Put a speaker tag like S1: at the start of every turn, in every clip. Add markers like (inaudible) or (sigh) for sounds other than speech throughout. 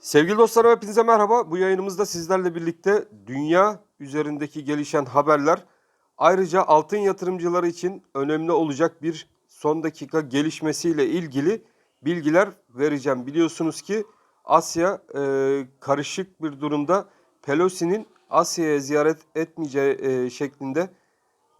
S1: Sevgili dostlar hepinize merhaba. Bu yayınımızda sizlerle birlikte dünya üzerindeki gelişen haberler ayrıca altın yatırımcıları için önemli olacak bir son dakika gelişmesiyle ilgili bilgiler vereceğim. Biliyorsunuz ki Asya e, karışık bir durumda Pelosi'nin Asya'ya ziyaret etmeyeceği e, şeklinde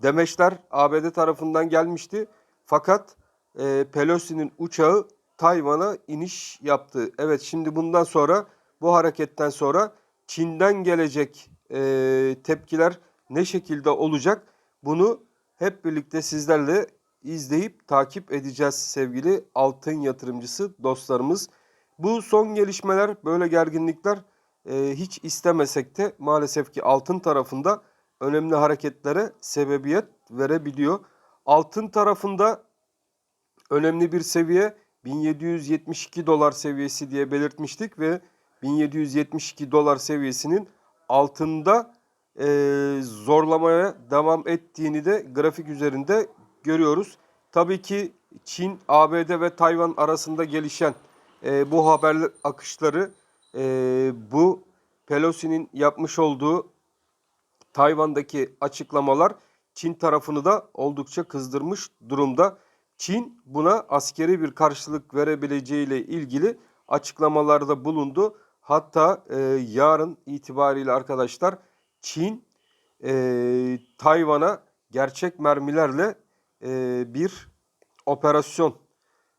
S1: demeçler ABD tarafından gelmişti. Fakat e, Pelosi'nin uçağı Tayvan'a iniş yaptı. Evet şimdi bundan sonra bu hareketten sonra Çin'den gelecek e, tepkiler ne şekilde olacak? Bunu hep birlikte sizlerle izleyip takip edeceğiz sevgili altın yatırımcısı dostlarımız. Bu son gelişmeler böyle gerginlikler e, hiç istemesek de maalesef ki altın tarafında önemli hareketlere sebebiyet verebiliyor. Altın tarafında önemli bir seviye 1772 dolar seviyesi diye belirtmiştik ve 1772 dolar seviyesinin altında e, zorlamaya devam ettiğini de grafik üzerinde görüyoruz. Tabii ki Çin, ABD ve Tayvan arasında gelişen e, bu haber akışları e, bu Pelosi'nin yapmış olduğu Tayvan'daki açıklamalar Çin tarafını da oldukça kızdırmış durumda. Çin buna askeri bir karşılık verebileceğiyle ilgili açıklamalarda bulundu. Hatta e, yarın itibariyle arkadaşlar Çin e, Tayvan'a gerçek mermilerle e, bir operasyon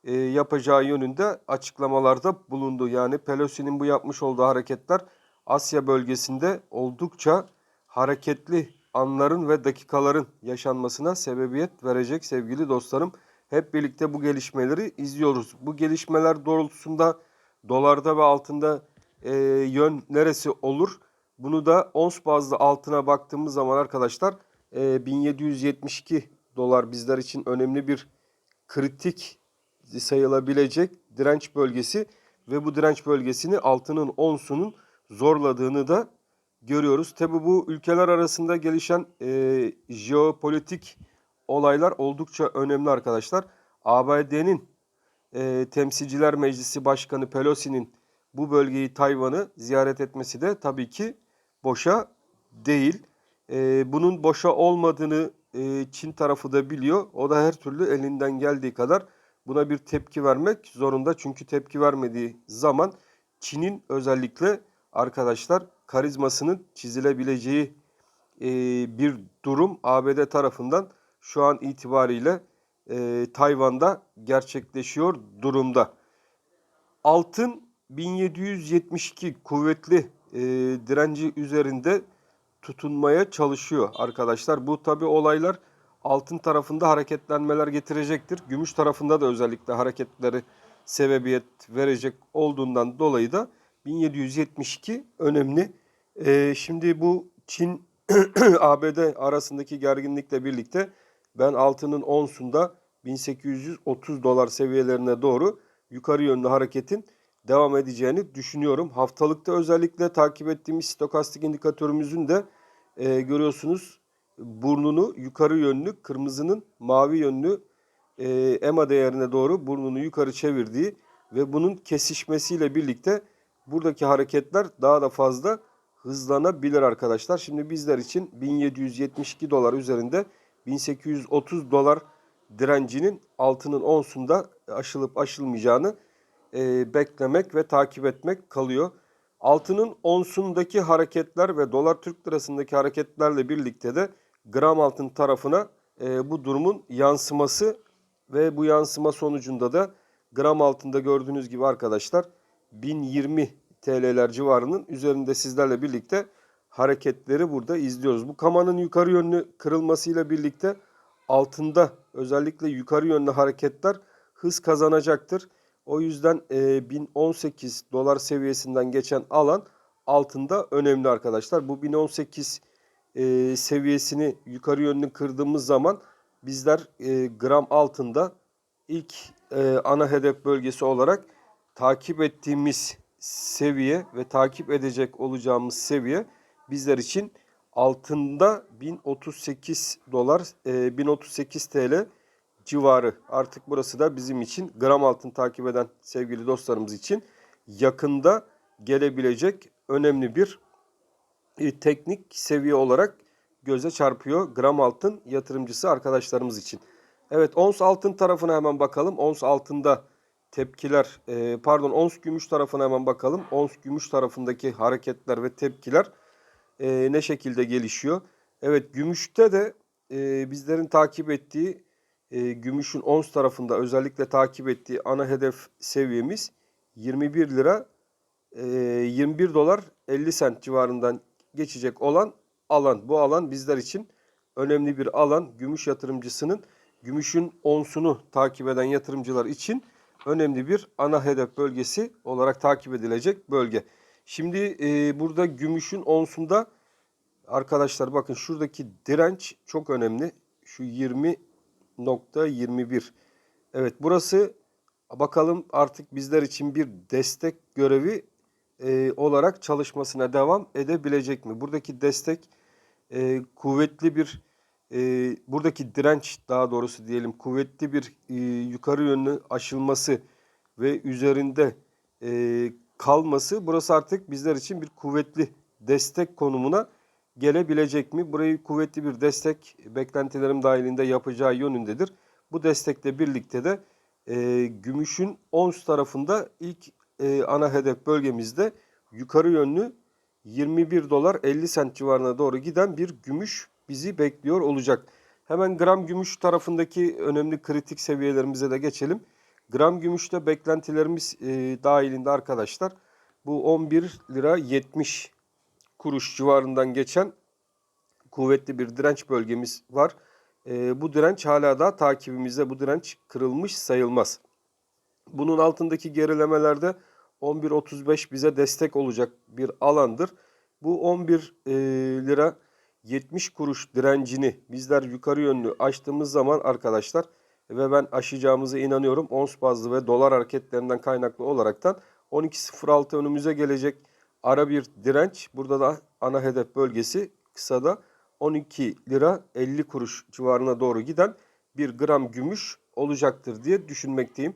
S1: e, yapacağı yönünde açıklamalarda bulundu. Yani Pelosi'nin bu yapmış olduğu hareketler Asya bölgesinde oldukça hareketli anların ve dakikaların yaşanmasına sebebiyet verecek sevgili dostlarım. Hep birlikte bu gelişmeleri izliyoruz. Bu gelişmeler doğrultusunda dolarda ve altında e, yön neresi olur? Bunu da ons bazlı altına baktığımız zaman arkadaşlar e, 1772 dolar bizler için önemli bir kritik sayılabilecek direnç bölgesi ve bu direnç bölgesini altının onsunun zorladığını da görüyoruz. Tabi bu ülkeler arasında gelişen e, jeopolitik olaylar oldukça önemli arkadaşlar. ABD'nin e, Temsilciler Meclisi Başkanı Pelosi'nin bu bölgeyi Tayvan'ı ziyaret etmesi de tabii ki boşa değil. E, bunun boşa olmadığını e, Çin tarafı da biliyor. O da her türlü elinden geldiği kadar buna bir tepki vermek zorunda. Çünkü tepki vermediği zaman Çin'in özellikle arkadaşlar karizmasının çizilebileceği e, bir durum ABD tarafından şu an itibariyle e, Tayvan'da gerçekleşiyor durumda. Altın 1772 kuvvetli e, direnci üzerinde tutunmaya çalışıyor arkadaşlar. Bu tabi olaylar altın tarafında hareketlenmeler getirecektir. Gümüş tarafında da özellikle hareketleri sebebiyet verecek olduğundan dolayı da 1772 önemli. E, şimdi bu Çin (clears throat) ABD arasındaki gerginlikle birlikte ben altının onsunda 1830 dolar seviyelerine doğru yukarı yönlü hareketin devam edeceğini düşünüyorum. Haftalıkta özellikle takip ettiğimiz stokastik indikatörümüzün de e, görüyorsunuz burnunu yukarı yönlü kırmızının mavi yönlü e, EMA değerine doğru burnunu yukarı çevirdiği ve bunun kesişmesiyle birlikte buradaki hareketler daha da fazla hızlanabilir arkadaşlar. Şimdi bizler için 1772 dolar üzerinde 1830 dolar direncinin altının onsunda aşılıp aşılmayacağını e, beklemek ve takip etmek kalıyor. Altının onsundaki hareketler ve dolar Türk lirasındaki hareketlerle birlikte de gram altın tarafına e, bu durumun yansıması ve bu yansıma sonucunda da gram altında gördüğünüz gibi arkadaşlar 1020 TL'ler civarının üzerinde sizlerle birlikte hareketleri burada izliyoruz. Bu kamanın yukarı yönlü kırılmasıyla birlikte altında özellikle yukarı yönlü hareketler hız kazanacaktır. O yüzden e, 1018 dolar seviyesinden geçen alan altında önemli arkadaşlar. Bu 1018 e, seviyesini yukarı yönlü kırdığımız zaman bizler e, gram altında ilk e, ana hedef bölgesi olarak takip ettiğimiz seviye ve takip edecek olacağımız seviye bizler için altında 1038 dolar, e, 1038 TL civarı. Artık burası da bizim için gram altın takip eden sevgili dostlarımız için yakında gelebilecek önemli bir e, teknik seviye olarak göze çarpıyor gram altın yatırımcısı arkadaşlarımız için. Evet ons altın tarafına hemen bakalım. Ons altında tepkiler e, pardon ons gümüş tarafına hemen bakalım. Ons gümüş tarafındaki hareketler ve tepkiler e, ne şekilde gelişiyor? Evet gümüşte de e, bizlerin takip ettiği e, gümüşün ons tarafında özellikle takip ettiği ana hedef seviyemiz 21 lira e, 21 dolar 50 sent civarından geçecek olan alan. Bu alan bizler için önemli bir alan. Gümüş yatırımcısının gümüşün onsunu takip eden yatırımcılar için önemli bir ana hedef bölgesi olarak takip edilecek bölge. Şimdi e, burada gümüşün onsunda arkadaşlar bakın şuradaki direnç çok önemli. Şu 20.21. Evet burası bakalım artık bizler için bir destek görevi e, olarak çalışmasına devam edebilecek mi? Buradaki destek e, kuvvetli bir e, buradaki direnç daha doğrusu diyelim kuvvetli bir e, yukarı yönlü aşılması ve üzerinde e, kalması burası artık bizler için bir kuvvetli destek konumuna gelebilecek mi? Burayı kuvvetli bir destek beklentilerim dahilinde yapacağı yönündedir. Bu destekle birlikte de e, gümüşün ons tarafında ilk e, ana hedef bölgemizde yukarı yönlü 21 dolar 50 sent civarına doğru giden bir gümüş bizi bekliyor olacak. Hemen gram gümüş tarafındaki önemli kritik seviyelerimize de geçelim. Gram gümüşte beklentilerimiz e, dahilinde arkadaşlar bu 11 lira 70 kuruş civarından geçen kuvvetli bir direnç bölgemiz var. E, bu direnç hala da takibimizde bu direnç kırılmış sayılmaz. Bunun altındaki gerilemelerde 11.35 bize destek olacak bir alandır. Bu 11 e, lira 70 kuruş direncini bizler yukarı yönlü açtığımız zaman arkadaşlar ve ben aşacağımıza inanıyorum. Ons bazlı ve dolar hareketlerinden kaynaklı olaraktan 12.06 önümüze gelecek ara bir direnç. Burada da ana hedef bölgesi kısada 12 lira 50 kuruş civarına doğru giden bir gram gümüş olacaktır diye düşünmekteyim.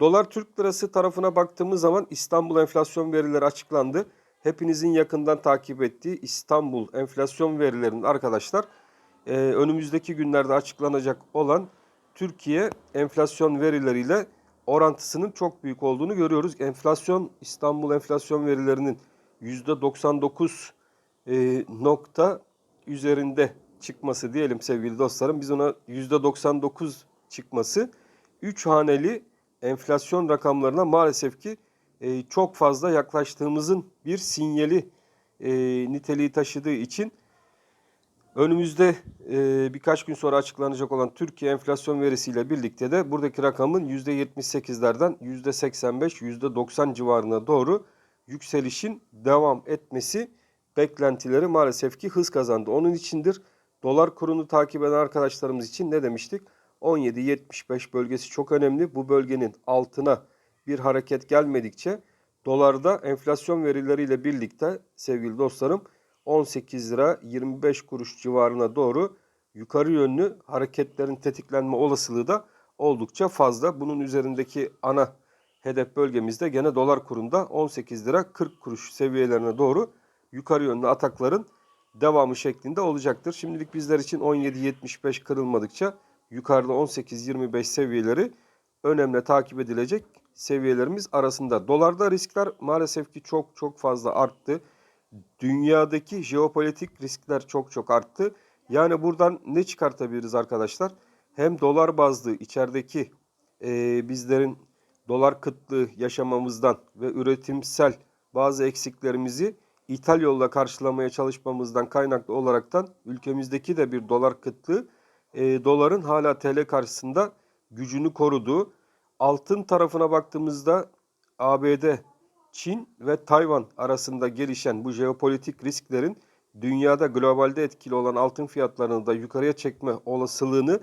S1: Dolar Türk Lirası tarafına baktığımız zaman İstanbul enflasyon verileri açıklandı. Hepinizin yakından takip ettiği İstanbul enflasyon verilerinin arkadaşlar e, önümüzdeki günlerde açıklanacak olan Türkiye enflasyon verileriyle orantısının çok büyük olduğunu görüyoruz. Enflasyon İstanbul enflasyon verilerinin %99 e, nokta üzerinde çıkması diyelim sevgili dostlarım. Biz ona %99 çıkması 3 haneli enflasyon rakamlarına maalesef ki e, çok fazla yaklaştığımızın bir sinyali e, niteliği taşıdığı için önümüzde e, birkaç gün sonra açıklanacak olan Türkiye enflasyon verisiyle birlikte de buradaki rakamın %78'lerden %85, %90 civarına doğru yükselişin devam etmesi beklentileri maalesef ki hız kazandı. Onun içindir dolar kurunu takip eden arkadaşlarımız için ne demiştik? 17.75 bölgesi çok önemli. Bu bölgenin altına bir hareket gelmedikçe dolarda enflasyon verileriyle birlikte sevgili dostlarım 18 lira 25 kuruş civarına doğru yukarı yönlü hareketlerin tetiklenme olasılığı da oldukça fazla. Bunun üzerindeki ana hedef bölgemizde gene dolar kurunda 18 lira 40 kuruş seviyelerine doğru yukarı yönlü atakların devamı şeklinde olacaktır. Şimdilik bizler için 17.75 kırılmadıkça yukarıda 18-25 seviyeleri önemli takip edilecek seviyelerimiz arasında. Dolarda riskler maalesef ki çok çok fazla arttı. Dünyadaki jeopolitik riskler çok çok arttı. Yani buradan ne çıkartabiliriz arkadaşlar? Hem dolar bazlı içerideki e, bizlerin dolar kıtlığı yaşamamızdan ve üretimsel bazı eksiklerimizi ithal yolla karşılamaya çalışmamızdan kaynaklı olaraktan ülkemizdeki de bir dolar kıtlığı e, doların hala TL karşısında gücünü koruduğu. Altın tarafına baktığımızda ABD, Çin ve Tayvan arasında gelişen bu jeopolitik risklerin dünyada globalde etkili olan altın fiyatlarını da yukarıya çekme olasılığını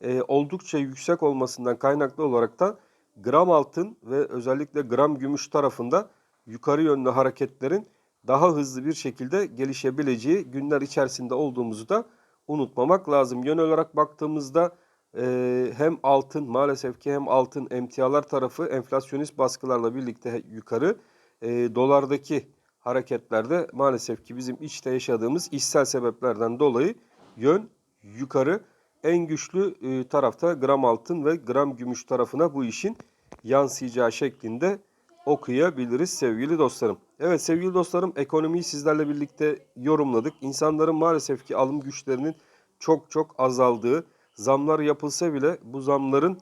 S1: e, oldukça yüksek olmasından kaynaklı olarak da gram altın ve özellikle gram gümüş tarafında yukarı yönlü hareketlerin daha hızlı bir şekilde gelişebileceği günler içerisinde olduğumuzu da unutmamak lazım. Yön olarak baktığımızda e, hem altın maalesef ki hem altın emtialar tarafı enflasyonist baskılarla birlikte yukarı e, dolardaki hareketlerde maalesef ki bizim içte yaşadığımız işsel sebeplerden dolayı yön yukarı. En güçlü e, tarafta gram altın ve gram gümüş tarafına bu işin yansıyacağı şeklinde okuyabiliriz sevgili dostlarım. Evet sevgili dostlarım ekonomiyi sizlerle birlikte yorumladık. İnsanların maalesef ki alım güçlerinin çok çok azaldığı, zamlar yapılsa bile bu zamların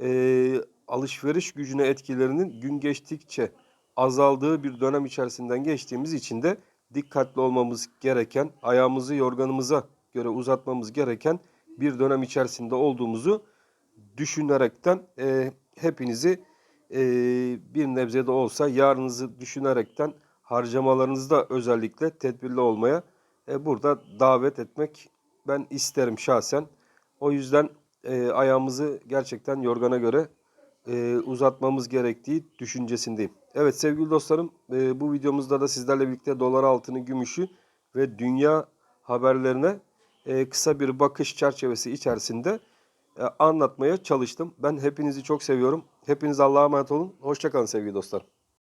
S1: e, alışveriş gücüne etkilerinin gün geçtikçe azaldığı bir dönem içerisinden geçtiğimiz için de dikkatli olmamız gereken, ayağımızı yorganımıza göre uzatmamız gereken bir dönem içerisinde olduğumuzu düşünerekten e, hepinizi e, bir nebze de olsa yarınızı düşünerekten harcamalarınızda özellikle tedbirli olmaya e, burada davet etmek ben isterim şahsen. O yüzden e, ayağımızı gerçekten yorgana göre e, uzatmamız gerektiği düşüncesindeyim. Evet sevgili dostlarım e, bu videomuzda da sizlerle birlikte dolar altını, gümüşü ve dünya haberlerine e, kısa bir bakış çerçevesi içerisinde e, anlatmaya çalıştım. Ben hepinizi çok seviyorum. Hepiniz Allah'a emanet olun. Hoşçakalın sevgili dostlar.